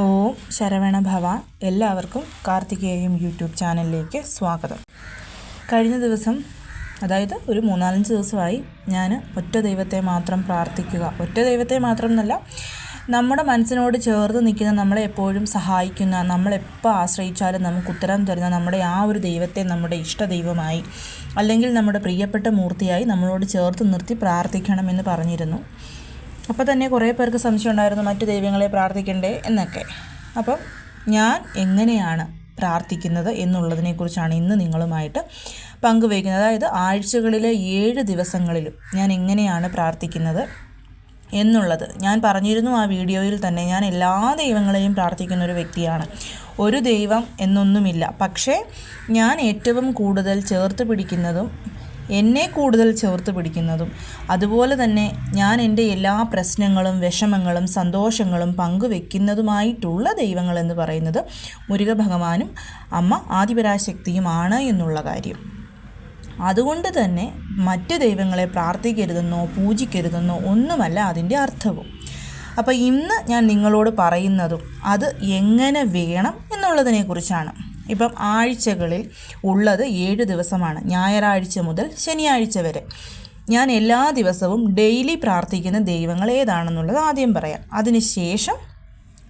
ഓം ശരവണ ഭവ എല്ലാവർക്കും കാർത്തികേയം യൂട്യൂബ് ചാനലിലേക്ക് സ്വാഗതം. കഴിഞ്ഞ ദിവസം അതായത് ഒരു മൂന്നാലഞ്ച് ദിവസമായി ഞാൻ ഒറ്റ ദൈവത്തെ മാത്രം പ്രാർത്ഥിക്കുക. ഒറ്റ ദൈവത്തെ മാത്രം എന്നല്ല നമ്മുടെ മനസ്സിനോട് ചേർന്ന് നിൽക്കുന്ന നമ്മളെ എപ്പോഴും സഹായിക്കുന്ന നമ്മളെപ്പോൾ ആശ്രയിച്ചാലും നമുക്ക് ഉത്തരം തരുന്ന നമ്മുടെ ആ ഒരു ദൈവത്തെ നമ്മുടെ ഇഷ്ട ദൈവമായി അല്ലെങ്കിൽ നമ്മുടെ പ്രിയപ്പെട്ട മൂർത്തിയായി നമ്മളോട് ചേർത്ത് നിർത്തി പ്രാർത്ഥിക്കണമെന്ന് പറഞ്ഞിരുന്നു. അപ്പോൾ തന്നെ കുറേ പേർക്ക് സംശയം ഉണ്ടായിരുന്നു മറ്റു ദൈവങ്ങളെ പ്രാർത്ഥിക്കണ്ടേ എന്നൊക്കെ. അപ്പം ഞാൻ എങ്ങനെയാണ് പ്രാർത്ഥിക്കുന്നത് എന്നുള്ളതിനെക്കുറിച്ചാണ് ഇന്ന് നിങ്ങളുമായിട്ട് പങ്കുവയ്ക്കുന്നത്. അതായത് ആഴ്ചകളിലെ ഏഴ് ദിവസങ്ങളിലും ഞാൻ എങ്ങനെയാണ് പ്രാർത്ഥിക്കുന്നത് എന്നുള്ളത്. ഞാൻ പറഞ്ഞിരുന്നു ആ വീഡിയോയിൽ തന്നെ ഞാൻ എല്ലാ ദൈവങ്ങളെയും പ്രാർത്ഥിക്കുന്ന ഒരു വ്യക്തിയാണ്. ഒരു ദൈവം എന്നൊന്നുമില്ല. പക്ഷേ ഞാൻ ഏറ്റവും കൂടുതൽ ചേർത്ത് പിടിക്കുന്നതും എന്നെ കൂടുതൽ ചേർത്ത് പിടിക്കുന്നതും അതുപോലെ തന്നെ ഞാൻ എന്റെ എല്ലാ പ്രശ്നങ്ങളും വിഷമങ്ങളും സന്തോഷങ്ങളും പങ്കുവെക്കുന്നതുമായിട്ടുള്ള ദൈവങ്ങൾ എന്ന് പറയുന്നത് മുരുക ഭഗവാനും അമ്മ ആദിപരാശക്തിയുമാണ് എന്നുള്ള കാര്യം. അതുകൊണ്ട് തന്നെ മറ്റ് ദൈവങ്ങളെ പ്രാർത്ഥിക്കരുതെന്നോ പൂജിക്കരുതെന്നോ ഒന്നുമല്ല അതിന്റെ അർത്ഥവും. അപ്പോൾ ഇന്ന് ഞാൻ നിങ്ങളോട് പറയുന്നതും അത് എങ്ങനെ വേണം എന്നുള്ളതിനെക്കുറിച്ചാണ്. ഇപ്പം ആഴ്ചകളിൽ ഉള്ളത് ഏഴ് ദിവസമാണ്. ഞായറാഴ്ച മുതൽ ശനിയാഴ്ച വരെ. ഞാൻ എല്ലാ ദിവസവും ഡെയിലി പ്രാർത്ഥിക്കുന്ന ദൈവങ്ങൾ ഏതാണെന്നുള്ളത് ആദ്യം പറയാം. അതിനുശേഷം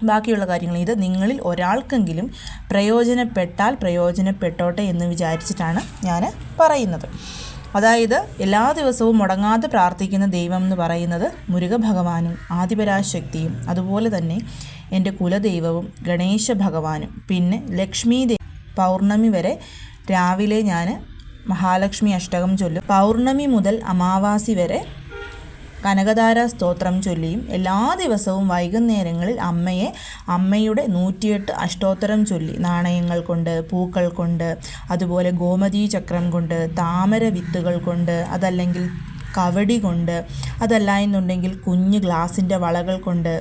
ബാക്കിയുള്ള കാര്യങ്ങൾ ഇത് നിങ്ങളിൽ ഒരാൾക്കെങ്കിലും പ്രയോജനപ്പെട്ടാൽ പ്രയോജനപ്പെട്ടോട്ടെ എന്ന് വിചാരിച്ചിട്ടാണ് ഞാൻ പറയുന്നത്. അതായത് എല്ലാ ദിവസവും മുടങ്ങാതെ പ്രാർത്ഥിക്കുന്ന ദൈവം എന്ന് പറയുന്നത് മുരുക ഭഗവാനും ആദിപരാശക്തിയും അതുപോലെ തന്നെ എന്റെ കുലദൈവവും ഗണേശ ഭഗവാനും പിന്നെ ലക്ഷ്മി പൗർണമി വരെ രാവിലെ ഞാൻ മഹാലക്ഷ്മി അഷ്ടകം ചൊല്ലും. പൗർണമി മുതൽ അമാവാസി വരെ കനകധാര സ്തോത്രം ചൊല്ലിയും എല്ലാ ദിവസവും വൈകുന്നേരങ്ങളിൽ അമ്മയെ അമ്മയുടെ നൂറ്റിയെട്ട് അഷ്ടോത്തരം ചൊല്ലി. നാണയങ്ങൾ കൊണ്ട് പൂക്കൾ കൊണ്ട് അതുപോലെ ഗോമതി ചക്രം കൊണ്ട് താമര വിത്തുകൾ കൊണ്ട് അതല്ലെങ്കിൽ കവടി കൊണ്ട് അതല്ല എന്നുണ്ടെങ്കിൽ കുഞ്ഞ് ഗ്ലാസിന്റെ വളകൾ കൊണ്ട്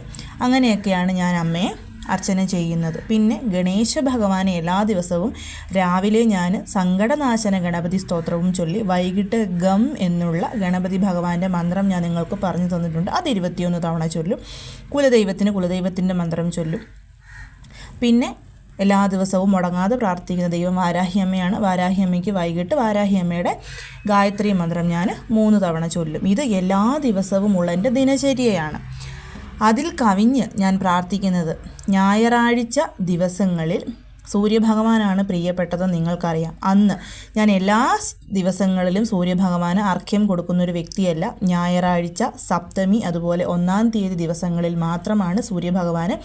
അങ്ങനെയൊക്കെയാണ് ഞാൻ അമ്മയെ അർച്ചന ചെയ്യുന്നത്. പിന്നെ ഗണേശ ഭഗവാനെ എല്ലാ ദിവസവും രാവിലെ ഞാൻ സങ്കടനാശന ഗണപതി സ്തോത്രവും ചൊല്ലി വൈകിട്ട് ഗം എന്നുള്ള ഗണപതി ഭഗവാന്റെ മന്ത്രം ഞാൻ നിങ്ങൾക്ക് പറഞ്ഞു തന്നിട്ടുണ്ട്. അത് ഇരുപത്തിയൊന്ന് തവണ ചൊല്ലും. കുലദൈവത്തിന് കുലദൈവത്തിന്റെ മന്ത്രം ചൊല്ലും. പിന്നെ എല്ലാ ദിവസവും മുടങ്ങാതെ പ്രാർത്ഥിക്കുന്ന ദൈവം വാരാഹിയമ്മയാണ്. വാരാഹിയമ്മയ്ക്ക് വൈകിട്ട് വാരാഹിയമ്മയുടെ ഗായത്രി മന്ത്രം ഞാൻ മൂന്ന് തവണ ചൊല്ലും. ഇത് എല്ലാ ദിവസവും എന്റെ ദിനചര്യയാണ്. അതിൽ കവിഞ്ഞ് ഞാൻ പ്രാർത്ഥിക്കുന്നത് ഞായറാഴ്ച ദിവസങ്ങളിൽ സൂര്യഭഗവാനാണ് പ്രിയപ്പെട്ടതെന്ന് നിങ്ങൾക്കറിയാം. അന്ന് ഞാൻ എല്ലാ ദിവസങ്ങളിലും സൂര്യഭഗവാന് അർഘ്യം കൊടുക്കുന്ന ഒരു വ്യക്തിയല്ല. ഞായറാഴ്ച സപ്തമി അതുപോലെ ഒന്നാം തീയതി ദിവസങ്ങളിൽ മാത്രമാണ് സൂര്യഭഗവാന്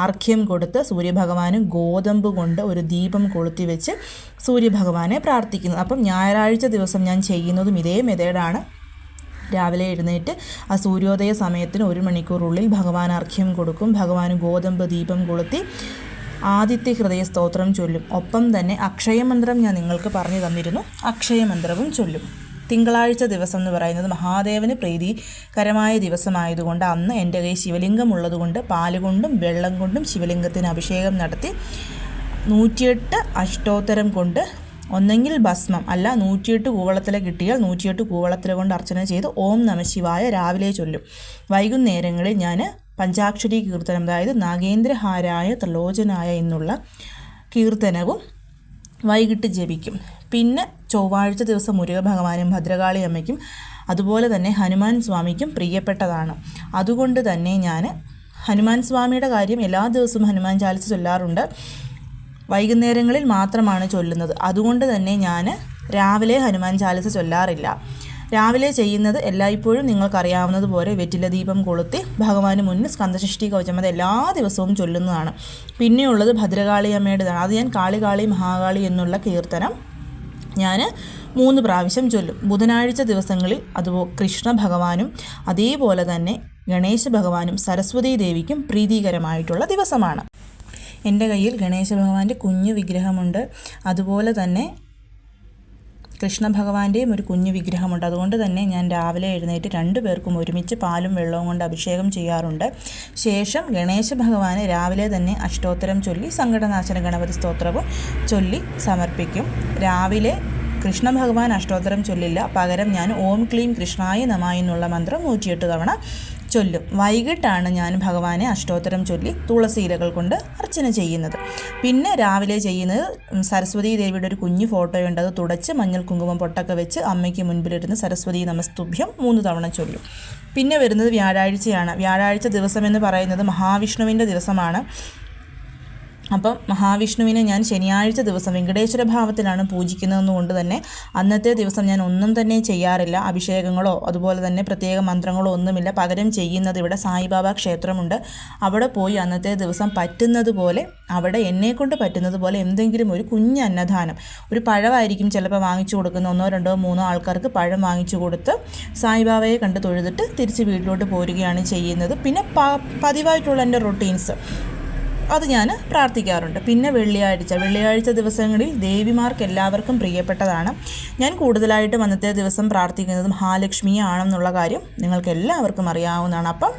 അർഘ്യം കൊടുത്ത് സൂര്യഭഗവാന് ഗോതമ്പ് കൊണ്ട് ഒരു ദീപം കൊളുത്തി വെച്ച് സൂര്യഭഗവാനെ പ്രാർത്ഥിക്കുന്നത്. അപ്പം ഞായറാഴ്ച ദിവസം ഞാൻ ചെയ്യുന്നതും ഇതേ മെതേഡാണ് രാവിലെ എഴുന്നേറ്റ് ആ സൂര്യോദയ സമയത്തിന് ഒരു മണിക്കൂറുള്ളിൽ ഭഗവാൻ അർഘ്യം കൊടുക്കും. ഭഗവാന് ഗോതമ്പ് ദീപം കൊളുത്തി ആദിത്യ ഹൃദയ സ്തോത്രം ചൊല്ലും. ഒപ്പം തന്നെ അക്ഷയമന്ത്രം ഞാൻ നിങ്ങൾക്ക് പറഞ്ഞു തന്നിരുന്നു. അക്ഷയമന്ത്രവും ചൊല്ലും. തിങ്കളാഴ്ച ദിവസം എന്ന് പറയുന്നത് മഹാദേവന് പ്രീതികരമായ ദിവസമായതുകൊണ്ട് അന്ന് എന്റെ കൈ ശിവലിംഗം ഉള്ളതുകൊണ്ട് പാലുകൊണ്ടും വെള്ളം കൊണ്ടും ശിവലിംഗത്തിന് അഭിഷേകം നടത്തി നൂറ്റിയെട്ട് അഷ്ടോത്തരം കൊണ്ട് ഒന്നെങ്കിൽ ഭസ്മം. അല്ല നൂറ്റിയെട്ട് കൂവളത്തിലെ കിട്ടിയാൽ നൂറ്റിയെട്ട് കൂവളത്തിലെ കൊണ്ട് അർച്ചന ചെയ്ത് ഓം നമശിവായ രാവിലെ ചൊല്ലും. വൈകുന്നേരങ്ങളിൽ ഞാൻ പഞ്ചാക്ഷരി കീർത്തനം അതായത് നാഗേന്ദ്രഹാരായ ത്രിലോചനായ എന്നുള്ള കീർത്തനവും വൈകിട്ട് ജപിക്കും. പിന്നെ ചൊവ്വാഴ്ച ദിവസം മുരുക ഭഗവാനും ഭദ്രകാളി അമ്മയ്ക്കും അതുപോലെ തന്നെ ഹനുമാൻ സ്വാമിക്കും പ്രിയപ്പെട്ടതാണ്. അതുകൊണ്ട് തന്നെ ഞാൻ ഹനുമാൻ സ്വാമിയുടെ കാര്യം എല്ലാ ദിവസവും ഹനുമാൻ ചാലിച്ച് ചൊല്ലാറുണ്ട്. വൈകുന്നേരങ്ങളിൽ മാത്രമാണ് ചൊല്ലുന്നത്. അതുകൊണ്ട് തന്നെ ഞാൻ രാവിലെ ഹനുമാൻ ചാലിസ ചൊല്ലാറില്ല. രാവിലെ ചെയ്യുന്നത് എല്ലായ്പ്പോഴും നിങ്ങൾക്കറിയാവുന്നതുപോലെ വെറ്റില ദീപം കൊളുത്തി ഭഗവാന് മുന്നിൽ സ്കന്ധഷ്ടി കവചമത എല്ലാ ദിവസവും ചൊല്ലുന്നതാണ്. പിന്നെയുള്ളത് ഭദ്രകാളി അമ്മയുടേതാണ്. അത് ഞാൻ കാളികാളി മഹാകാളി എന്നുള്ള കീർത്തനം ഞാൻ മൂന്ന് പ്രാവശ്യം ചൊല്ലും. ബുധനാഴ്ച ദിവസങ്ങളിൽ അതുപോ കൃഷ്ണ ഭഗവാനും അതേപോലെ തന്നെ ഗണേശ ഭഗവാനും സരസ്വതി ദേവിക്കും പ്രീതികരമായിട്ടുള്ള ദിവസമാണ്. എന്റെ കയ്യിൽ ഗണേശ ഭഗവാന്റെ കുഞ്ഞു വിഗ്രഹമുണ്ട്. അതുപോലെ തന്നെ കൃഷ്ണ ഭഗവാന്റെയും ഒരു കുഞ്ഞു വിഗ്രഹമുണ്ട്. അതുകൊണ്ട് തന്നെ ഞാൻ രാവിലെ എഴുന്നേറ്റ് രണ്ടു പേർക്കും ഒരുമിച്ച് പാലും വെള്ളവും കൊണ്ട് അഭിഷേകം ചെയ്യാറുണ്ട്. ശേഷം ഗണേശ ഭഗവാന് രാവിലെ തന്നെ അഷ്ടോത്തരം ചൊല്ലി സങ്കടനാശന ഗണപതി സ്തോത്രവും ചൊല്ലി സമർപ്പിക്കും. രാവിലെ കൃഷ്ണ ഭഗവാൻ അഷ്ടോത്തരം ചൊല്ലില്ല. പകരം ഞാൻ ഓം ക്ലീം കൃഷ്ണായ നമായെന്നുള്ള മന്ത്രം നൂറ്റിയെട്ട് തവണ ചൊല്ലും. വൈകിട്ടാണ് ഞാൻ ഭഗവാനെ അഷ്ടോത്തരം ചൊല്ലി തുളസി ഇലകൾ കൊണ്ട് അർച്ചന ചെയ്യുന്നത്. പിന്നെ രാവിലെ ചെയ്യുന്നത് സരസ്വതി ദേവിയുടെ ഒരു കുഞ്ഞു ഫോട്ടോയുണ്ട്. അത് തുടച്ച് മഞ്ഞൾ കുങ്കുമം പൊട്ടൊക്കെ വെച്ച് അമ്മയ്ക്ക് മുൻപിലിരുന്ന് സരസ്വതി നമസ്തുഭ്യം മൂന്ന് തവണ ചൊല്ലും. പിന്നെ വരുന്നത് വ്യാഴാഴ്ചയാണ്. വ്യാഴാഴ്ച ദിവസം എന്ന് പറയുന്നത് മഹാവിഷ്ണുവിന്റെ ദിവസമാണ്. അപ്പം മഹാവിഷ്ണുവിനെ ഞാൻ ശനിയാഴ്ച ദിവസം വെങ്കടേശ്വര ഭാവത്തിലാണ് പൂജിക്കുന്നതെന്നുകൊണ്ട് തന്നെ അന്നത്തെ ദിവസം ഞാൻ ഒന്നും തന്നെ ചെയ്യാറില്ല. അഭിഷേകങ്ങളോ അതുപോലെ തന്നെ പ്രത്യേക മന്ത്രങ്ങളോ ഒന്നുമില്ല. പകരം ചെയ്യുന്നത് ഇവിടെ സായിബാബ ക്ഷേത്രമുണ്ട്. അവിടെ പോയി അന്നത്തെ ദിവസം പറ്റുന്നത് പോലെ അവിടെ എന്നെക്കൊണ്ട് പറ്റുന്നത് പോലെ എന്തെങ്കിലും ഒരു കുഞ്ഞ് അന്നദാനം ഒരു പഴമായിരിക്കും ചിലപ്പോൾ വാങ്ങിച്ചു കൊടുക്കുന്ന ഒന്നോ രണ്ടോ മൂന്നോ ആൾക്കാർക്ക് പഴം വാങ്ങിച്ചു കൊടുത്ത് സായിബാബയെ കണ്ട് തൊഴുതിട്ട് തിരിച്ച് വീട്ടിലോട്ട് പോരുകയാണ് ചെയ്യുന്നത്. പിന്നെ പതിവായിട്ടുള്ള എന്റെ റൊട്ടീൻസ്. അത് ഞാൻ പ്രാർത്ഥിക്കാറുണ്ട്. പിന്നെ വെള്ളിയാഴ്ച. വെള്ളിയാഴ്ച ദിവസങ്ങളിൽ ദേവിമാർക്ക് എല്ലാവർക്കും പ്രിയപ്പെട്ടതാണ്. ഞാൻ കൂടുതലായിട്ടും അന്നത്തെ ദിവസം പ്രാർത്ഥിക്കുന്നത് മഹാലക്ഷ്മിയാണെന്നുള്ള കാര്യം നിങ്ങൾക്ക് എല്ലാവർക്കും അറിയാവുന്നതാണ്. അപ്പം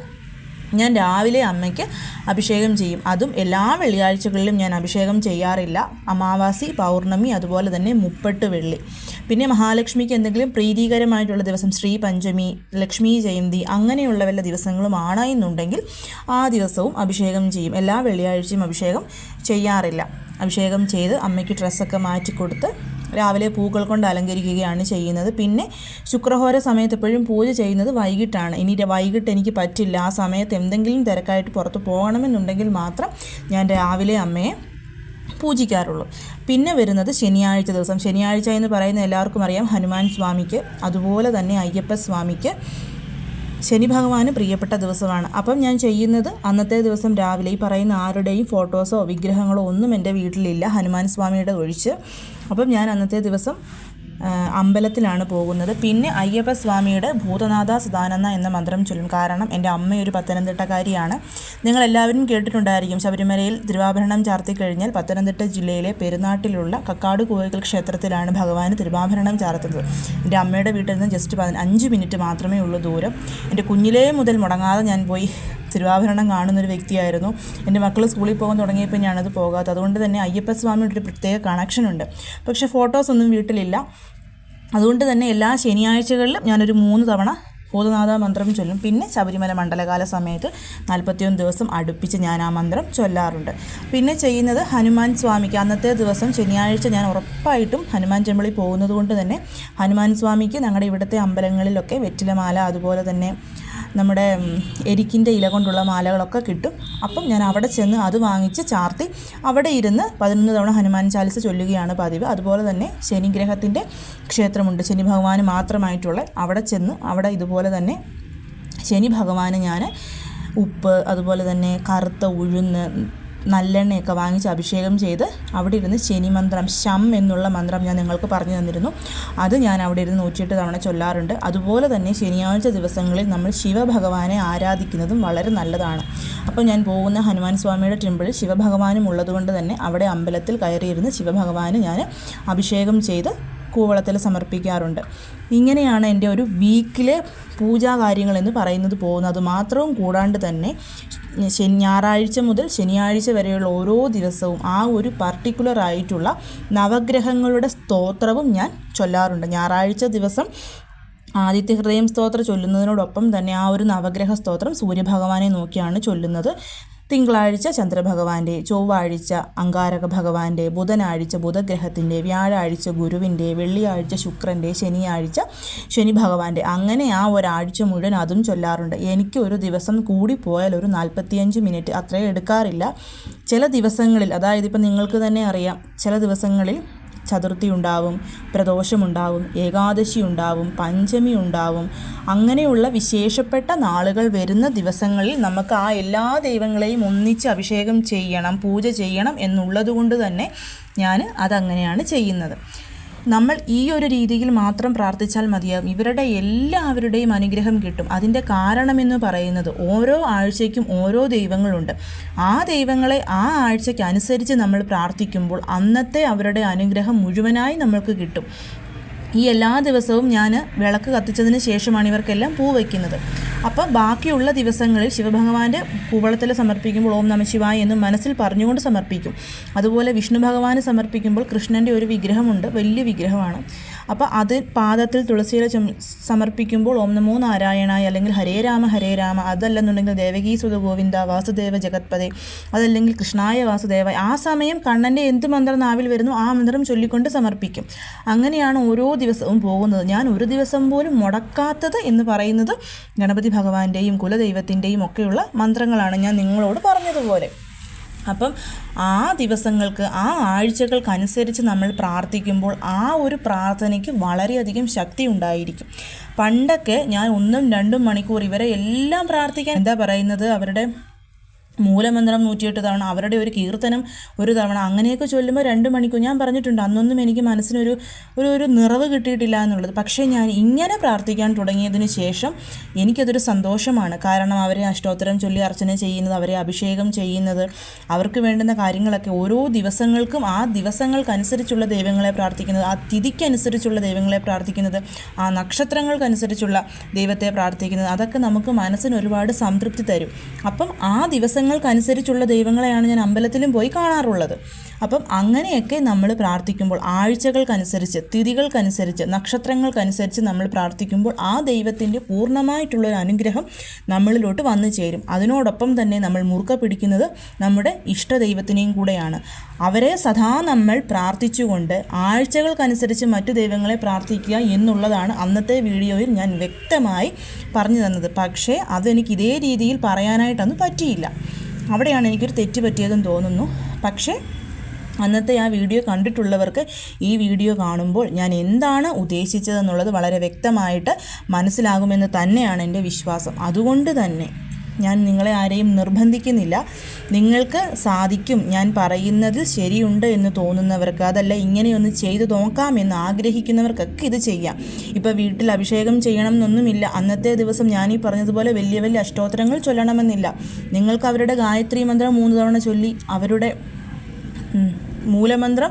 ഞാൻ രാവിലെ അമ്മയ്ക്ക് അഭിഷേകം ചെയ്യും. അതും എല്ലാ വെള്ളിയാഴ്ചകളിലും ഞാൻ അഭിഷേകം ചെയ്യാറില്ല. അമാവാസി പൗർണമി അതുപോലെ തന്നെ മുപ്പട്ട് വെള്ളി. പിന്നെ മഹാലക്ഷ്മിക്ക് എന്തെങ്കിലും പ്രീതികരമായിട്ടുള്ള ദിവസം ശ്രീ പഞ്ചമി ലക്ഷ്മി ജയന്തി അങ്ങനെയുള്ള വല്ല ദിവസങ്ങളുമാണ് എന്നുണ്ടെങ്കിൽ ആ ദിവസവും അഭിഷേകം ചെയ്യും. എല്ലാ വെള്ളിയാഴ്ചയും അഭിഷേകം ചെയ്യാറില്ല. അഭിഷേകം ചെയ്ത് അമ്മയ്ക്ക് ഡ്രസ്സൊക്കെ മാറ്റി കൊടുത്ത് രാവിലെ പൂക്കൾ കൊണ്ട് അലങ്കരിക്കുകയാണ് ചെയ്യുന്നത്. പിന്നെ ശുക്രഹോര സമയത്ത് എപ്പോഴും പൂജ ചെയ്യുന്നത് വൈകിട്ടാണ്. ഇനി വൈകിട്ട് എനിക്ക് പറ്റില്ല. ആ സമയത്ത് എന്തെങ്കിലും തിരക്കായിട്ട് പുറത്ത് പോകണമെന്നുണ്ടെങ്കിൽ മാത്രം ഞാൻ രാവിലെ അമ്മയെ പൂജിക്കാറുള്ളൂ. പിന്നെ വരുന്നത് ശനിയാഴ്ച ദിവസം. ശനിയാഴ്ച എന്ന് പറയുന്ന എല്ലാവർക്കും അറിയാം ഹനുമാൻ സ്വാമിക്ക് അതുപോലെ തന്നെ അയ്യപ്പ സ്വാമിക്ക് ശനി ഭഗവാന് പ്രിയപ്പെട്ട ദിവസമാണ്. അപ്പം ഞാൻ ചെയ്യുന്നത് അന്നത്തെ ദിവസം രാവിലെ ഈ പറയുന്ന ആരുടെയും ഫോട്ടോസോ വിഗ്രഹങ്ങളോ ഒന്നും എന്റെ വീട്ടിലില്ല. ഹനുമാൻ സ്വാമിയുടെ ഒഴിച്ച് അപ്പം ഞാൻ അന്നത്തെ ദിവസം അമ്പലത്തിലാണ് പോകുന്നത്. പിന്നെ അയ്യപ്പ സ്വാമിയുടെ ഭൂതനാഥ സദാനന്ദ എന്ന മന്ത്രം ചൊല്ലും. കാരണം എന്റെ അമ്മയൊരു പത്തനംതിട്ടക്കാരിയാണ്. നിങ്ങളെല്ലാവരും കേട്ടിട്ടുണ്ടായിരിക്കും. ശബരിമലയിൽ തിരുവാഭരണം ചാർത്തി കഴിഞ്ഞാൽ പത്തനംതിട്ട ജില്ലയിലെ പെരുന്നാട്ടിലുള്ള കക്കാട് കോയിക്കൽ ക്ഷേത്രത്തിലാണ് ഭഗവാന് തിരുവാഭരണം ചാർത്തുന്നത്. എന്റെ അമ്മയുടെ വീട്ടിൽ നിന്ന് ജസ്റ്റ് അഞ്ച് മിനിറ്റ് മാത്രമേ ഉള്ളൂ ദൂരം. എന്റെ കുഞ്ഞിലേ മുതൽ മുടങ്ങാതെ ഞാൻ പോയി തിരുവാഭരണം കാണുന്നൊരു വ്യക്തിയായിരുന്നു. എന്റെ മക്കൾ സ്കൂളിൽ പോകാൻ തുടങ്ങിയപ്പോൾ ഞാനത് പോകാത്തത് അതുകൊണ്ട് തന്നെ അയ്യപ്പ അയ്യപ്പസ്വാമിയുടെ ഒരു പ്രത്യേക കണക്ഷനുണ്ട് പക്ഷേ ഫോട്ടോസൊന്നും വീട്ടിലില്ല. അതുകൊണ്ട് തന്നെ എല്ലാ ശനിയാഴ്ചകളിലും ഞാനൊരു മൂന്ന് തവണ ഭൂതനാഥ മന്ത്രം ചൊല്ലും. പിന്നെ ശബരിമല മണ്ഡലകാല സമയത്ത് നാൽപ്പത്തിയൊന്ന് ദിവസം അടുപ്പിച്ച് ഞാൻ ആ മന്ത്രം ചൊല്ലാറുണ്ട്. പിന്നെ ചെയ്യുന്നത് ഹനുമാൻ സ്വാമിക്ക്. അന്നത്തെ ദിവസം ശനിയാഴ്ച ഞാൻ ഉറപ്പായിട്ടും ഹനുമാൻ ടെമ്പിളിൽ പോകുന്നത് കൊണ്ട് തന്നെ ഹനുമാൻ സ്വാമിക്ക് ഞങ്ങളുടെ ഇവിടുത്തെ അമ്പലങ്ങളിലൊക്കെ വെറ്റിലമാല അതുപോലെ തന്നെ നമ്മുടെ എരിക്കിന്റെ ഇല കൊണ്ടുള്ള മാലകളൊക്കെ കിട്ടും. അപ്പം ഞാൻ അവിടെ ചെന്ന് അത് വാങ്ങിച്ച് ചാർത്തി അവിടെ ഇരുന്ന് പതിനൊന്ന് തവണ ഹനുമാൻ ചാലിസ ചൊല്ലുകയാണ് പതിവ്. അതുപോലെ തന്നെ ശനിഗ്രഹത്തിന്റെ ക്ഷേത്രമുണ്ട്. ശനി ഭഗവാന് മാത്രമായിട്ടുള്ള അവിടെ ചെന്ന് അവിടെ ഇതുപോലെ തന്നെ ശനി ഭഗവാന് ഞാൻ ഉപ്പ് അതുപോലെ തന്നെ കറുത്ത ഉഴുന്ന് നല്ലെണ്ണയൊക്കെ വാങ്ങിച്ച് അഭിഷേകം ചെയ്ത് അവിടെ ഇരുന്ന് ശനി മന്ത്രം ശം എന്നുള്ള മന്ത്രം ഞാൻ നിങ്ങൾക്ക് പറഞ്ഞു തന്നിരുന്നു. അത് ഞാൻ അവിടെ ഇരുന്ന് നൂറ്റിയെട്ട് തവണ ചൊല്ലാറുണ്ട്. അതുപോലെ തന്നെ ശനിയാഴ്ച ദിവസങ്ങളിൽ നമ്മൾ ശിവഭഗവാനെ ആരാധിക്കുന്നതും വളരെ നല്ലതാണ്. അപ്പോൾ ഞാൻ പോകുന്ന ഹനുമാൻ സ്വാമിയുടെ ടെമ്പിളിൽ ശിവഭഗവാനും ഉള്ളതുകൊണ്ട് തന്നെ അവിടെ അമ്പലത്തിൽ കയറിയിരുന്ന് ശിവഭഗവാന് ഞാൻ അഭിഷേകം ചെയ്ത് കൂവളത്തിൽ സമർപ്പിക്കാറുണ്ട്. ഇങ്ങനെയാണ് എന്റെ ഒരു വീക്കിലെ പൂജാ കാര്യങ്ങളെന്ന് പറയുന്നത് പോകുന്നത്. മാത്രവും കൂടാണ്ട് തന്നെ ശനി ഞായറാഴ്ച മുതൽ ശനിയാഴ്ച വരെയുള്ള ഓരോ ദിവസവും ആ ഒരു പർട്ടിക്കുലർ ആയിട്ടുള്ള നവഗ്രഹങ്ങളുടെ സ്തോത്രവും ഞാൻ ചൊല്ലാറുണ്ട്. ഞായറാഴ്ച ദിവസം ആദിത്യ ഹൃദയം സ്തോത്രം ചൊല്ലുന്നതിനോടൊപ്പം തന്നെ ആ ഒരു നവഗ്രഹ സ്തോത്രം സൂര്യഭഗവാനെ നോക്കിയാണ് ചൊല്ലുന്നത്. തിങ്കളാഴ്ച ചന്ദ്രഭഗവാന്റെ ചൊവ്വാഴ്ച അങ്കാരക ഭഗവാന്റെ ബുധനാഴ്ച ബുധഗ്രഹത്തിന്റെ വ്യാഴാഴ്ച ഗുരുവിന്റെ വെള്ളിയാഴ്ച ശുക്രന്റെ ശനിയാഴ്ച ശനി ഭഗവാന്റെ അങ്ങനെ ആ ഒരാഴ്ച മുഴുവൻ അതും ചൊല്ലാറുണ്ട്. എനിക്ക് ഒരു ദിവസം കൂടി പോയാൽ ഒരു നാൽപ്പത്തിയഞ്ച് മിനിറ്റ് അത്രയും എടുക്കാറില്ല. ചില ദിവസങ്ങളിൽ അതായത് ഇപ്പം നിങ്ങൾക്ക് തന്നെ അറിയാം ചില ദിവസങ്ങളിൽ ചതുർത്ഥി ഉണ്ടാവും പ്രദോഷമുണ്ടാവും ഏകാദശി ഉണ്ടാവും പഞ്ചമി ഉണ്ടാവും അങ്ങനെയുള്ള വിശേഷപ്പെട്ട നാളുകൾ വരുന്ന ദിവസങ്ങളിൽ നമുക്ക് ആ എല്ലാ ദൈവങ്ങളെയും ഒന്നിച്ച് അഭിഷേകം ചെയ്യണം പൂജ ചെയ്യണം എന്നുള്ളത് കൊണ്ട് തന്നെ ഞാൻ അതങ്ങനെയാണ് ചെയ്യുന്നത്. നമ്മൾ ഈ ഒരു രീതിയിൽ മാത്രം പ്രാർത്ഥിച്ചാൽ മതിയാകും ഇവരുടെ എല്ലാവരുടെയും അനുഗ്രഹം കിട്ടും. അതിന്റെ കാരണമെന്ന് പറയുന്നത് ഓരോ ആഴ്ചയ്ക്കും ഓരോ ദൈവങ്ങളുണ്ട്. ആ ദൈവങ്ങളെ ആ ആഴ്ചയ്ക്ക് അനുസരിച്ച് നമ്മൾ പ്രാർത്ഥിക്കുമ്പോൾ അന്നത്തെ അവരുടെ അനുഗ്രഹം മുഴുവനായി നമ്മൾക്ക് കിട്ടും. ഈ എല്ലാ ദിവസവും ഞാൻ വിളക്ക് കത്തിച്ചതിന് ശേഷമാണ് ഇവർക്കെല്ലാം പൂ വയ്ക്കുന്നത്. അപ്പം ബാക്കിയുള്ള ദിവസങ്ങളിൽ ശിവഭഗവാന്റെ കൂവളത്തിൽ സമർപ്പിക്കുമ്പോൾ ഓം നമ ശിവായ എന്ന് മനസ്സിൽ പറഞ്ഞുകൊണ്ട് സമർപ്പിക്കും. അതുപോലെ വിഷ്ണു ഭഗവാന് സമർപ്പിക്കുമ്പോൾ കൃഷ്ണന്റെ ഒരു വിഗ്രഹമുണ്ട് വലിയ വിഗ്രഹമാണ്. അപ്പോൾ അത് പാദത്തിൽ തുളസിയില സമർപ്പിക്കുമ്പോൾ ഓം നമോ നാരായണായ അല്ലെങ്കിൽ ഹരേ രാമ ഹരേ രാമ അതല്ലെന്നുണ്ടെങ്കിൽ ദേവകീ സുത ഗോവിന്ദ വാസുദേവ ജഗത്പദേ അതല്ലെങ്കിൽ കൃഷ്ണായ വാസുദേവ ആ സമയം കണ്ണന്റെ എന്ത് മന്ത്രം നാവിൽ വരുന്നു ആ മന്ത്രം ചൊല്ലിക്കൊണ്ട് സമർപ്പിക്കും. അങ്ങനെയാണ് ഓരോ ദിവസവും പോകുന്നത്. ഞാൻ ഒരു ദിവസം പോലും മുടക്കാത്തത് എന്ന് പറയുന്നത് ഗണപതി ഭഗവാന്റെയും കുലദൈവത്തിന്റെയും ഒക്കെയുള്ള മന്ത്രങ്ങളാണ് ഞാൻ നിങ്ങളോട് പറഞ്ഞതുപോലെ. അപ്പം ആ ദിവസങ്ങൾക്ക് ആ ആഴ്ചകൾക്കനുസരിച്ച് നമ്മൾ പ്രാർത്ഥിക്കുമ്പോൾ ആ ഒരു പ്രാർത്ഥനയ്ക്ക് വളരെയധികം ശക്തി ഉണ്ടായിരിക്കും. പണ്ടൊക്കെ ഞാൻ ഒന്നും രണ്ടും മണിക്കൂർ ഇവരെ എല്ലാം പ്രാർത്ഥിക്കാൻ എന്താ പറയുന്നത്? അവരുടെ മൂലമന്ത്രം നൂറ്റിയെട്ട് തവണ അവരുടെ ഒരു കീർത്തനം ഒരു തവണ അങ്ങനെയൊക്കെ ചൊല്ലുമ്പോൾ രണ്ട് മണിക്കൂർ. ഞാൻ പറഞ്ഞിട്ടുണ്ട് അന്നൊന്നും എനിക്ക് മനസ്സിനൊരു ഒരു ഒരു നിറവ് കിട്ടിയിട്ടില്ല എന്നുള്ളത്. പക്ഷേ ഞാൻ ഇങ്ങനെ പ്രാർത്ഥിക്കാൻ തുടങ്ങിയതിന് ശേഷം എനിക്കതൊരു സന്തോഷമാണ്. കാരണം അവരെ അഷ്ടോത്തരം ചൊല്ലി അർച്ചന ചെയ്യുന്നത് അവരെ അഭിഷേകം ചെയ്യുന്നത് അവർക്ക് വേണ്ടുന്ന കാര്യങ്ങളൊക്കെ ഓരോ ദിവസങ്ങൾക്കും ആ ദിവസങ്ങൾക്കനുസരിച്ചുള്ള ദൈവങ്ങളെ പ്രാർത്ഥിക്കുന്നത് ആ തിഥിക്കനുസരിച്ചുള്ള ദൈവങ്ങളെ പ്രാർത്ഥിക്കുന്നത് ആ നക്ഷത്രങ്ങൾക്കനുസരിച്ചുള്ള ദൈവത്തെ പ്രാർത്ഥിക്കുന്നത് അതൊക്കെ നമുക്ക് മനസ്സിന് ഒരുപാട് സംതൃപ്തി തരും. അപ്പം ആ ദിവസങ്ങൾക്കനുസരിച്ചുള്ള ദൈവങ്ങളെയാണ് ഞാൻ അമ്പലത്തിലും പോയി കാണാറുള്ളത്. അപ്പം അങ്ങനെയൊക്കെ നമ്മൾ പ്രാർത്ഥിക്കുമ്പോൾ ആഴ്ചകൾക്കനുസരിച്ച് തിഥികൾക്കനുസരിച്ച് നക്ഷത്രങ്ങൾക്കനുസരിച്ച് നമ്മൾ പ്രാർത്ഥിക്കുമ്പോൾ ആ ദൈവത്തിന്റെ പൂർണമായിട്ടുള്ളൊരു അനുഗ്രഹം നമ്മളിലോട്ട് വന്നു ചേരും. അതിനോടൊപ്പം തന്നെ നമ്മൾ മുറുക്ക പിടിക്കുന്നത് നമ്മുടെ ഇഷ്ടദൈവത്തിനെയും കൂടെയാണ്. അവരെ സദാ നമ്മൾ പ്രാർത്ഥിച്ചുകൊണ്ട് ആഴ്ചകൾക്കനുസരിച്ച് മറ്റു ദൈവങ്ങളെ പ്രാർത്ഥിക്കുക എന്നുള്ളതാണ് അന്നത്തെ വീഡിയോയിൽ ഞാൻ വ്യക്തമായി പറഞ്ഞു തന്നത്. പക്ഷേ അതെനിക്ക് ഇതേ രീതിയിൽ പറയാനായിട്ടൊന്നും പറ്റിയില്ല. അവിടെയാണ് എനിക്കൊരു തെറ്റ് പറ്റിയതെന്ന് തോന്നുന്നു. പക്ഷേ അന്നത്തെ ആ വീഡിയോ കണ്ടിട്ടുള്ളവർക്ക് ഈ വീഡിയോ കാണുമ്പോൾ ഞാൻ എന്താണ് ഉദ്ദേശിച്ചതെന്നുള്ളത് വളരെ വ്യക്തമായിട്ട് മനസ്സിലാകുമെന്ന് തന്നെയാണ് എന്റെ വിശ്വാസം. അതുകൊണ്ട് തന്നെ ഞാൻ നിങ്ങളെ ആരെയും നിർബന്ധിക്കുന്നില്ല. നിങ്ങൾക്ക് സാധിക്കും. ഞാൻ പറയുന്നതിൽ ശരിയുണ്ട് എന്ന് തോന്നുന്നവർക്ക് അതല്ല ഇങ്ങനെയൊന്ന് ചെയ്തു നോക്കാമെന്ന് ആഗ്രഹിക്കുന്നവർക്കൊക്കെ ഇത് ചെയ്യാം. ഇപ്പോൾ വീട്ടിൽ അഭിഷേകം ചെയ്യണം എന്നൊന്നുമില്ല. അന്നത്തെ ദിവസം ഞാൻ ഈ പറഞ്ഞതുപോലെ വലിയ വലിയ അഷ്ടോത്തരങ്ങൾ ചൊല്ലണമെന്നില്ല. നിങ്ങൾക്ക് അവരുടെ ഗായത്രി മന്ത്രം മൂന്ന് തവണ ചൊല്ലി അവരുടെ മൂലമന്ത്രം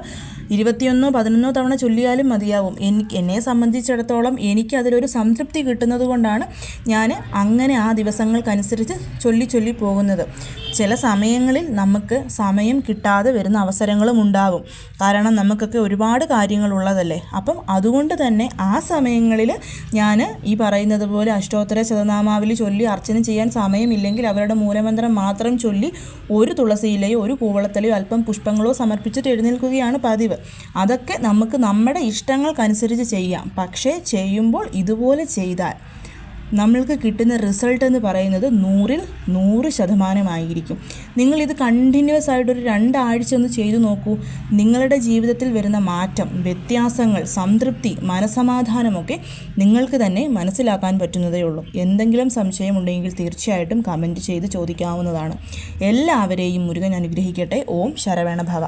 ഇരുപത്തിയൊന്നോ പതിനൊന്നോ തവണ ചൊല്ലിയാലും മതിയാവും. എനിക്ക് എന്നെ സംബന്ധിച്ചിടത്തോളം എനിക്ക് അതിലൊരു സംതൃപ്തി കിട്ടുന്നത് കൊണ്ടാണ് ഞാൻ അങ്ങനെ ആ ദിവസങ്ങൾക്കനുസരിച്ച് ചൊല്ലി ചൊല്ലി പോകുന്നത്. ചില സമയങ്ങളിൽ നമുക്ക് സമയം കിട്ടാതെ വരുന്ന അവസരങ്ങളും ഉണ്ടാകും കാരണം നമുക്കൊക്കെ ഒരുപാട് കാര്യങ്ങളുള്ളതല്ലേ അപ്പം അതുകൊണ്ട് തന്നെ ആ സമയങ്ങളിൽ ഞാൻ ഈ പറയുന്നത് പോലെ അഷ്ടോത്തര ശതനാമാവലി ചൊല്ലി അർച്ചന ചെയ്യാൻ സമയമില്ലെങ്കിൽ അവരുടെ മൂലമന്ത്രം മാത്രം ചൊല്ലി ഒരു തുളസിയിലയോ ഒരു കൂവളത്തിലയോ അല്പം പുഷ്പങ്ങളോ സമർപ്പിച്ചിട്ട് എഴുന്നേൽക്കുകയാണ് പതിവ്. അതൊക്കെ നമുക്ക് നമ്മുടെ ഇഷ്ടങ്ങൾക്കനുസരിച്ച് ചെയ്യാം. പക്ഷേ ചെയ്യുമ്പോൾ ഇതുപോലെ ചെയ്താൽ നമ്മൾക്ക് കിട്ടുന്ന റിസൾട്ട് എന്ന് പറയുന്നത് നൂറിൽ നൂറ് ശതമാനമായിരിക്കും. നിങ്ങളിത് കണ്ടിന്യൂസ് ആയിട്ട് ഒരു രണ്ടാഴ്ച ഒന്ന് ചെയ്തു നോക്കൂ. നിങ്ങളുടെ ജീവിതത്തിൽ വരുന്ന മാറ്റം വ്യത്യാസങ്ങൾ സംതൃപ്തി മനസമാധാനമൊക്കെ നിങ്ങൾക്ക് തന്നെ മനസ്സിലാക്കാൻ പറ്റുന്നതേ ഉള്ളൂ. എന്തെങ്കിലും സംശയമുണ്ടെങ്കിൽ തീർച്ചയായിട്ടും കമന്റ് ചെയ്ത് ചോദിക്കാവുന്നതാണ്. എല്ലാവരെയും മുരുകൻ അനുഗ്രഹിക്കട്ടെ. ഓം ശരവേണ ഭവ